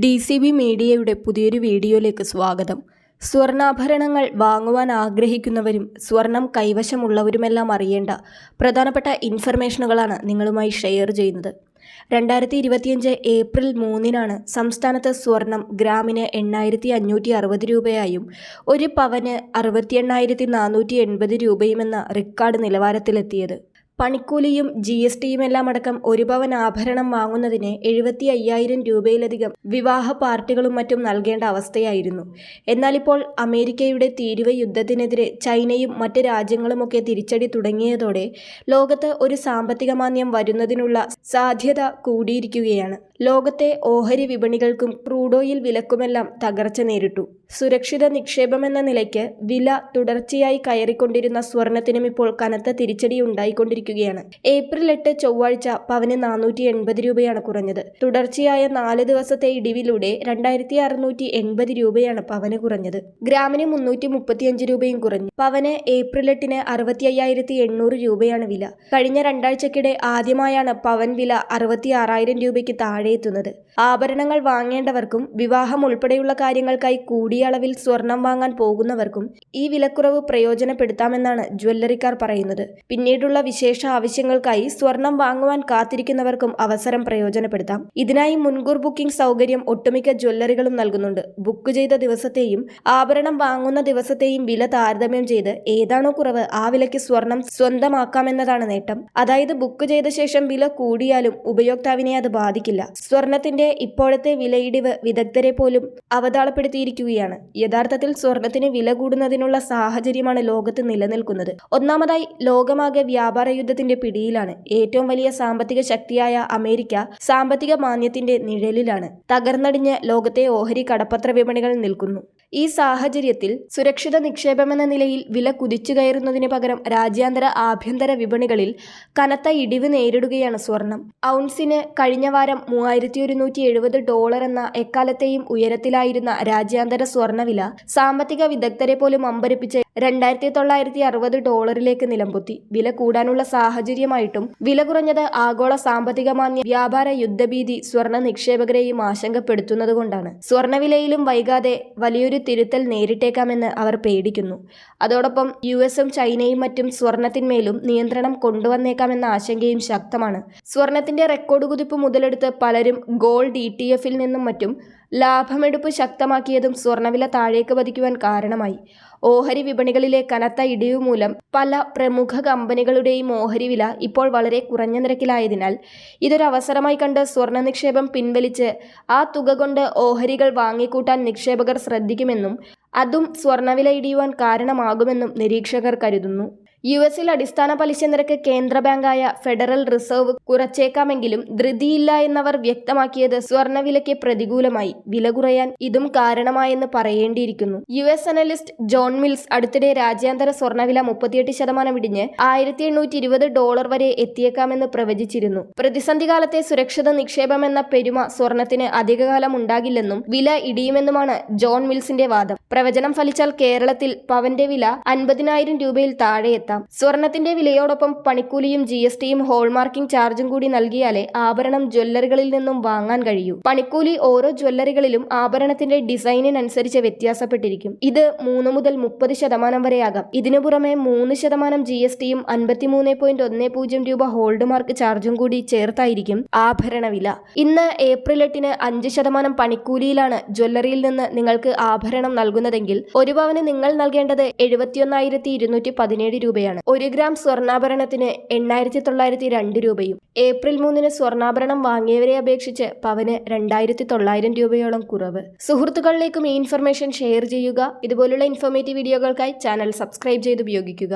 D C B മീഡിയയുടെ പുതിയൊരു വീഡിയോയിലേക്ക് സ്വാഗതം. സ്വർണാഭരണങ്ങൾ വാങ്ങുവാൻ ആഗ്രഹിക്കുന്നവരും സ്വർണം കൈവശമുള്ളവരുമെല്ലാം അറിയേണ്ട പ്രധാനപ്പെട്ട ഇൻഫർമേഷനുകളാണ് നിങ്ങളുമായി ഷെയർ ചെയ്യുന്നത്. രണ്ടായിരത്തി ഇരുപത്തിയഞ്ച് ഏപ്രിൽ മൂന്നിനാണ് സംസ്ഥാനത്ത് സ്വർണം ഗ്രാമിന് എണ്ണായിരത്തി അഞ്ഞൂറ്റി അറുപത് രൂപയായും ഒരു പവന് അറുപത്തി എണ്ണായിരത്തി നാനൂറ്റി എൺപത് രൂപയുമെന്ന റെക്കോർഡ് നിലവാരത്തിലെത്തിയത്. പണിക്കൂലിയും ജി എസ് ടിയുമെല്ലാം അടക്കം ഒരു പവൻ ആഭരണം വാങ്ങുന്നതിന് എഴുപത്തി അയ്യായിരം രൂപയിലധികം വിവാഹ പാർട്ടികളും മറ്റും നൽകേണ്ട അവസ്ഥയായിരുന്നു. എന്നാലിപ്പോൾ അമേരിക്കയുടെ തീരുവ യുദ്ധത്തിനെതിരെ ചൈനയും മറ്റ് രാജ്യങ്ങളുമൊക്കെ തിരിച്ചടി തുടങ്ങിയതോടെ ലോകത്ത് ഒരു സാമ്പത്തിക മാന്ദ്യം വരുന്നതിനുള്ള സാധ്യത കൂടിയിരിക്കുകയാണ്. ലോകത്തെ ഓഹരി വിപണികൾക്കും ക്രൂഡോയിൽ വിലക്കുമെല്ലാം തകർച്ച നേരിട്ടു. സുരക്ഷിത നിക്ഷേപമെന്ന നിലയ്ക്ക് വില തുടർച്ചയായി കയറിക്കൊണ്ടിരുന്ന സ്വർണത്തിനും ഇപ്പോൾ കനത്ത തിരിച്ചടി ഉണ്ടായിക്കൊണ്ടിരിക്കുകയാണ്. ഏപ്രിൽ എട്ട് ചൊവ്വാഴ്ച പവന് നാനൂറ്റി എൺപത് രൂപയാണ് കുറഞ്ഞത്. തുടർച്ചയായ നാല് ദിവസത്തെ ഇടിവിലൂടെ രണ്ടായിരത്തി അറുന്നൂറ്റി എൺപത് രൂപയാണ് പവന് കുറഞ്ഞത്. ഗ്രാമിന് മുന്നൂറ്റി മുപ്പത്തിയഞ്ച് രൂപയും കുറഞ്ഞു. പവന് ഏപ്രിൽ എട്ടിന് അറുപത്തി അയ്യായിരത്തി എണ്ണൂറ് രൂപയാണ് വില. കഴിഞ്ഞ രണ്ടാഴ്ചക്കിടെ ആദ്യമായാണ് പവൻ വില അറുപത്തി ആറായിരം രൂപയ്ക്ക് താഴെ എത്തുന്നത് ആഭരണങ്ങൾ വാങ്ങേണ്ടവർക്കും വിവാഹം ഉൾപ്പെടെയുള്ള കാര്യങ്ങൾക്കായി കൂടിയ അളവിൽ സ്വർണം വാങ്ങാൻ പോകുന്നവർക്കും ഈ വിലക്കുറവ് പ്രയോജനപ്പെടുത്താമെന്നാണ് ജ്വല്ലറിക്കാർ പറയുന്നത്. പിന്നീടുള്ള വിശേഷ ആവശ്യങ്ങൾക്കായി സ്വർണം വാങ്ങുവാൻ കാത്തിരിക്കുന്നവർക്കും അവസരം പ്രയോജനപ്പെടുത്താം. ഇതിനായി മുൻകൂർ ബുക്കിംഗ് സൗകര്യം ഒട്ടുമിക്ക ജ്വല്ലറികളും നൽകുന്നുണ്ട്. ബുക്ക് ചെയ്ത ദിവസത്തെയും ആഭരണം വാങ്ങുന്ന ദിവസത്തെയും വില താരതമ്യം ചെയ്ത് ഏതാണോ കുറവ് ആ വിലയ്ക്ക് സ്വർണം സ്വന്തമാക്കാമെന്നതാണ് നേട്ടം. അതായത് ബുക്ക് ചെയ്ത ശേഷം വില കൂടിയാലും ഉപയോക്താവിനെ അത് ബാധിക്കില്ല. സ്വർണത്തിന്റെ ഇപ്പോഴത്തെ വിലയിടിവ് വിദഗ്ധരെ പോലും അവതാളപ്പെടുത്തിയിരിക്കുകയാണ്. യഥാർത്ഥത്തിൽ സ്വർണത്തിന് വില കൂടുന്നതിനുള്ള സാഹചര്യമാണ് ലോകത്ത് നിലനിൽക്കുന്നത്. ഒന്നാമതായി ലോകമാകെ വ്യാപാര യുദ്ധത്തിന്റെ പിടിയിലാണ്. ഏറ്റവും വലിയ സാമ്പത്തിക ശക്തിയായ അമേരിക്ക സാമ്പത്തിക മാന്യത്തിന്റെ നിഴലിലാണ്. തകർന്നടിഞ്ഞ് ലോകത്തെ ഓഹരി കടപ്പത്ര വിപണികൾ നിൽക്കുന്നു. ഈ സാഹചര്യത്തിൽ സുരക്ഷിത നിക്ഷേപമെന്ന നിലയിൽ വില കുതിച്ചു കയറുന്നതിന് പകരം രാജ്യാന്തര ആഭ്യന്തര വിപണികളിൽ കനത്ത ഇടിവ് നേരിടുകയാണ് സ്വർണം. ഔൺസിന് കഴിഞ്ഞ വാരം മൂവായിരത്തി ഡോളർ എന്ന എക്കാലത്തെയും ഉയരത്തിലായിരുന്ന രാജ്യാന്തര സ്വർണവില സാമ്പത്തിക വിദഗ്ധരെ പോലും അമ്പരപ്പിച്ച് രണ്ടായിരത്തി തൊള്ളായിരത്തി അറുപത് ഡോളറിലേക്ക് നിലംപൊത്തി. വില കൂടാനുള്ള സാഹചര്യമായിട്ടും വില കുറഞ്ഞത് ആഗോള സാമ്പത്തിക മാന്യ വ്യാപാര യുദ്ധഭീതി സ്വർണ നിക്ഷേപകരെയും ആശങ്കപ്പെടുത്തുന്നതുകൊണ്ടാണ് സ്വർണവിലയിലും വൈകാതെ വലിയൊരു തിരുത്തൽ നേരിട്ടേക്കാമെന്ന് അവർ പേടിക്കുന്നു. അതോടൊപ്പം യു എസും ചൈനയും മറ്റും സ്വർണത്തിന്മേലും നിയന്ത്രണം കൊണ്ടുവന്നേക്കാമെന്ന ആശങ്കയും ശക്തമാണ്. സ്വർണത്തിന്റെ റെക്കോർഡ് കുതിപ്പ് മുതലെടുത്ത് പലരും ഗോൾഡ് ഇ ടി എഫിൽ നിന്നും മറ്റും ലാഭമെടുപ്പ് ശക്തമാക്കിയതും സ്വർണവില താഴേക്ക് പതിക്കുവാൻ കാരണമായി. ഓഹരി വിപണികളിലെ കനത്ത ഇടിവ് മൂലം പല പ്രമുഖ കമ്പനികളുടെയും ഓഹരി വില ഇപ്പോൾ വളരെ കുറഞ്ഞ നിരക്കിലായതിനാൽ ഇതൊരു അവസരമായി കണ്ട് സ്വർണ നിക്ഷേപം പിൻവലിച്ച് ആ തുക കൊണ്ട് ഓഹരികൾ വാങ്ങിക്കൂട്ടാൻ നിക്ഷേപകർ ശ്രദ്ധിക്കുമെന്നും അതും സ്വർണവില ഇടിയുവാൻ കാരണമാകുമെന്നും നിരീക്ഷകർ കരുതുന്നു. യു എസിൽ അടിസ്ഥാന പലിശ നിരക്ക് കേന്ദ്ര ബാങ്കായ ഫെഡറൽ റിസർവ് കുറച്ചേക്കാമെങ്കിലും ധൃതിയില്ല എന്നവർ വ്യക്തമാക്കിയത് സ്വർണവിലയ്ക്ക് പ്രതികൂലമായി. വില കുറയാൻ ഇതും കാരണമായെന്ന് പറയേണ്ടിയിരിക്കുന്നു. U S analyst John Mills അടുത്തിടെ രാജ്യാന്തര സ്വർണവില മുപ്പത്തിയെട്ട് ശതമാനം ഇടിഞ്ഞ് ആയിരത്തി എണ്ണൂറ്റി ഇരുപത് ഡോളർ വരെ എത്തിയേക്കാമെന്ന് പ്രവചിച്ചിരുന്നു. പ്രതിസന്ധി കാലത്തെ സുരക്ഷിത നിക്ഷേപം എന്ന പെരുമ സ്വർണത്തിന് അധികകാലം ഉണ്ടാകില്ലെന്നും വില ഇടിയുമെന്നുമാണ് ജോൺ മിൽസിന്റെ വാദം. പ്രവചനം ഫലിച്ചാൽ കേരളത്തിൽ പവന്റെ വില അൻപതിനായിരം രൂപയിൽ താഴെ എത്താം സ്വർണത്തിന്റെ വിലയോടൊപ്പം പണിക്കൂലിയും ജി എസ് ടിയും ഹോൾമാർക്കിംഗ് ചാർജും കൂടി നൽകിയാലേ ആഭരണം ജ്വല്ലറികളിൽ നിന്നും വാങ്ങാൻ കഴിയൂ. പണിക്കൂലി ഓരോ ജ്വല്ലറികളിലും ആഭരണത്തിന്റെ ഡിസൈനിനനുസരിച്ച് വ്യത്യാസപ്പെട്ടിരിക്കും. ഇത് മൂന്ന് മുതൽ മുപ്പത് ശതമാനം വരെയാകാം. ഇതിനു പുറമെ മൂന്ന് ശതമാനം ജി എസ് ടിയും അൻപത്തിമൂന്ന് പോയിന്റ് ഒന്ന് പൂജ്യം രൂപ ഹോൾഡ് മാർക്ക് ചാർജും കൂടി ചേർത്തായിരിക്കും ആഭരണ വില. ഇന്ന് ഏപ്രിൽ എട്ടിന് അഞ്ച് ശതമാനം പണിക്കൂലിയിലാണ് ജ്വല്ലറിയിൽ നിന്ന് നിങ്ങൾക്ക് ആഭരണം നൽകുന്നതെങ്കിൽ ഒരു പവന് നിങ്ങൾ നൽകേണ്ടത് എഴുപത്തിയൊന്നായിരത്തി ഇരുന്നൂറ്റി പതിനേഴ് രൂപയാണ്. ഒരു ഗ്രാം സ്വർണാഭരണത്തിന് എണ്ണായിരത്തി തൊള്ളായിരത്തി രണ്ട് രൂപയും ഏപ്രിൽ മൂന്നിന് സ്വർണാഭരണം വാങ്ങിയവരെ അപേക്ഷിച്ച് പവന് രണ്ടായിരത്തി തൊള്ളായിരം രൂപയോളം കുറവ്. സുഹൃത്തുക്കളിലേക്കും ഈ ഇൻഫർമേഷൻ ഷെയർ ചെയ്യുക. ഇതുപോലുള്ള ഇൻഫോർമേറ്റീവ് വീഡിയോകൾക്കായി ചാനൽ സബ്സ്ക്രൈബ് ചെയ്ത് ഉപയോഗിക്കുക